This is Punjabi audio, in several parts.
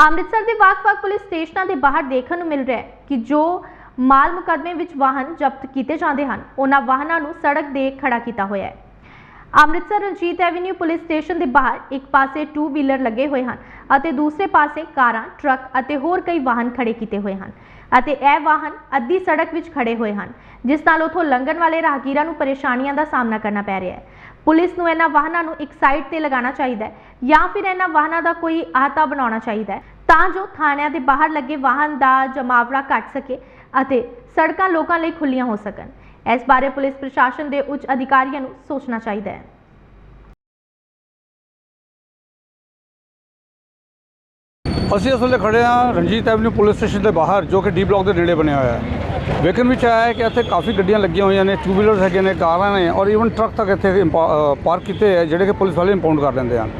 ਅੰਮ੍ਰਿਤਸਰ ਦੇ ਵੱਖ-ਵੱਖ ਪੁਲਿਸ ਸਟੇਸ਼ਨਾਂ ਦੇ ਬਾਹਰ ਦੇਖਣ ਨੂੰ ਮਿਲ ਰਿਹਾ ਹੈ ਕਿ ਜੋ ਮਾਲ ਮੁਕੱਦਮੇ ਵਿੱਚ ਵਾਹਨ ਜ਼ਬਤ ਕੀਤੇ ਜਾਂਦੇ ਹਨ, ਉਹਨਾਂ ਵਾਹਨਾਂ ਨੂੰ ਸੜਕ ਦੇ ਖੜਾ ਕੀਤਾ ਹੋਇਆ ਹੈ। Amritsar Ranjit avenue police station ਦੇ ਬਾਹਰ ਇੱਕ ਪਾਸੇ ਟੂ ਵੀਲਰ ਲੱਗੇ ਹੋਏ ਹਨ ਅਤੇ ਦੂਸਰੇ ਪਾਸੇ ਕਾਰਾਂ, ਟਰੱਕ ਅਤੇ ਹੋਰ ਕਈ ਵਾਹਨ ਖੜੇ ਕੀਤੇ ਹੋਏ ਹਨ ਅਤੇ ਇਹ ਵਾਹਨ ਅੱਧੀ ਸੜਕ ਵਿੱਚ ਖੜੇ ਹੋਏ ਹਨ, ਜਿਸ ਨਾਲ ਉਥੋਂ ਲੰਘਣ ਵਾਲੇ ਰਾਹਗੀਰਾਂ ਨੂੰ ਪਰੇਸ਼ਾਨੀਆਂ ਦਾ ਸਾਹਮਣਾ ਕਰਨਾ ਪੈ ਰਿਹਾ ਹੈ। ਪੁਲਿਸ ਨੂੰ ਇਹਨਾਂ ਵਾਹਨਾਂ ਨੂੰ ਇੱਕ ਸਾਈਡ ਤੇ ਲਗਾਉਣਾ ਚਾਹੀਦਾ ਹੈ ਜਾਂ ਫਿਰ ਇਹਨਾਂ ਵਾਹਨਾਂ ਦਾ ਕੋਈ ਆਹਤਾ ਬਣਾਉਣਾ ਚਾਹੀਦਾ ਹੈ ਤਾਂ ਜੋ ਥਾਣਿਆਂ ਦੇ ਬਾਹਰ ਲੱਗੇ ਵਾਹਨ ਦਾ ਜਮਾਵੜਾ ਘਟ ਸਕੇ ਅਤੇ ਸੜਕਾਂ ਲੋਕਾਂ ਲਈ ਖੁੱਲੀਆਂ ਹੋ ਸਕਣ। ਇਸ ਬਾਰੇ ਪੁਲਿਸ ਪ੍ਰਸ਼ਾਸਨ ਦੇ ਉੱਚ ਅਧਿਕਾਰੀਆਂ ਨੂੰ ਸੋਚਣਾ ਚਾਹੀਦਾ ਹੈ। ਅਸੀਂ ਇਸ ਵੇਲੇ ਖੜੇ ਹਾਂ ਰਣਜੀਤ ਐਵਨਿਊ ਪੁਲਿਸ ਸਟੇਸ਼ਨ ਦੇ ਬਾਹਰ, ਜੋ ਕਿ ਡੀ ਬਲਾਕ ਦੇ ਨੇੜੇ ਬਣਿਆ ਹੋਇਆ ਹੈ। ਵੇਖਣ ਵਿੱਚ ਆਇਆ ਹੈ ਕਿ ਇੱਥੇ ਕਾਫੀ ਗੱਡੀਆਂ ਲੱਗੀਆਂ ਹੋਈਆਂ ਨੇ ਟੂ ਵੀਲਰਸ ਹੈਗੇ ਨੇ, ਕਾਰਾਂ ਨੇ, ਔਰ ਈਵਨ ਟਰੱਕ ਤੱਕ ਇੱਥੇ ਇੰਪਾ- ਪਾਰਕ ਕੀਤੇ ਹੈ, ਜਿਹੜੇ ਕਿ ਪੁਲਿਸ ਵਾਲੇ ਇੰਪਾਊਂਡ ਕਰ ਦਿੰਦੇ ਹਨ।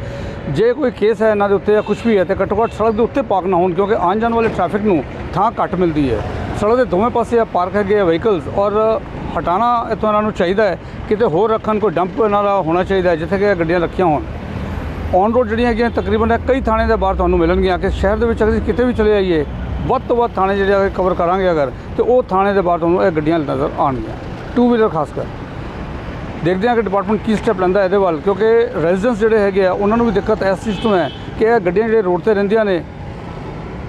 ਜੇ ਕੋਈ ਕੇਸ ਹੈ ਇਹਨਾਂ ਦੇ ਉੱਤੇ ਜਾਂ ਕੁਝ ਵੀ ਹੈ, ਤੇ ਘੱਟੋ ਘੱਟ ਸੜਕ ਦੇ ਉੱਤੇ ਪਾਰਕ ਨਾ ਹੋਣ, ਕਿਉਂਕਿ ਆਉਣ ਜਾਣ ਵਾਲੇ ਟ੍ਰੈਫਿਕ ਨੂੰ ਥਾਂ ਘੱਟ ਮਿਲਦੀ ਹੈ। ਸੜਕ ਦੇ ਦੋਵੇਂ ਪਾਸੇ ਆ ਪਾਰਕ ਹੈਗੇ ਆ ਵਹੀਕਲਸ ਔਰ ਹਟਾਣਾ ਇੱਥੋਂ ਇਹਨਾਂ ਨੂੰ ਚਾਹੀਦਾ ਹੈ। ਕਿਤੇ ਹੋਰ ਰੱਖਣ, ਕੋਈ ਡੰਪ ਇਹਨਾਂ ਦਾ ਹੋਣਾ ਚਾਹੀਦਾ ਜਿੱਥੇ ਕਿ ਇਹ ਗੱਡੀਆਂ ਰੱਖੀਆਂ ਹੋਣ। ਔਨ ਰੋਡ ਜਿਹੜੀਆਂ ਹੈਗੀਆਂ, ਤਕਰੀਬਨ ਕਈ ਥਾਣੇ ਦੇ ਬਾਹਰ ਤੁਹਾਨੂੰ ਮਿਲਣਗੀਆਂ ਕਿ ਸ਼ਹਿਰ ਦੇ ਵਿੱਚ ਅਗਰ ਅਸੀਂ ਕਿਤੇ ਵੀ ਚਲੇ ਜਾਈਏ ਵੱਧ ਤੋਂ ਵੱਧ ਥਾਣੇ ਜਿਹੜੇ ਕਵਰ ਕਰਾਂਗੇ ਅਗਰ, ਤੇ ਉਹ ਥਾਣੇ ਦੇ ਬਾਹਰ ਤੁਹਾਨੂੰ ਇਹ ਗੱਡੀਆਂ ਨਜ਼ਰ ਆਉਣਗੀਆਂ। ਟੂ ਵੀਲਰ ਖਾਸ ਕਰ। ਦੇਖਦੇ ਹਾਂ ਕਿ ਡਿਪਾਰਟਮੈਂਟ ਕੀ ਸਟੈਪ ਲੈਂਦਾ ਇਹਦੇ ਵੱਲ, ਕਿਉਂਕਿ ਰੈਜ਼ੀਡੈਂਸ ਜਿਹੜੇ ਹੈਗੇ ਆ, ਉਹਨਾਂ ਨੂੰ ਵੀ ਦਿੱਕਤ ਇਸ ਚੀਜ਼ ਤੋਂ ਹੈ ਕਿ ਇਹ ਗੱਡੀਆਂ ਜਿਹੜੇ ਰੋਡ ਤੇ ਰਹਿੰਦੀਆਂ ਨੇ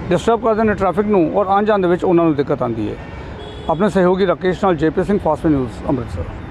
ਡਿਸਟਰਬ ਕਰਦੇ ਨੇ ਟ੍ਰੈਫਿਕ ਨੂੰ ਔਰ ਆਉਣ ਜਾਣ ਦੇ ਵਿੱਚ ਉਹਨਾਂ ਨੂੰ ਦਿੱਕਤ ਆਉਂਦੀ ਹੈ। ਆਪਣੇ ਸਹਿਯੋਗੀ ਰਾਕੇਸ਼ ਨਾਲ JP Singh fast news Amritsar.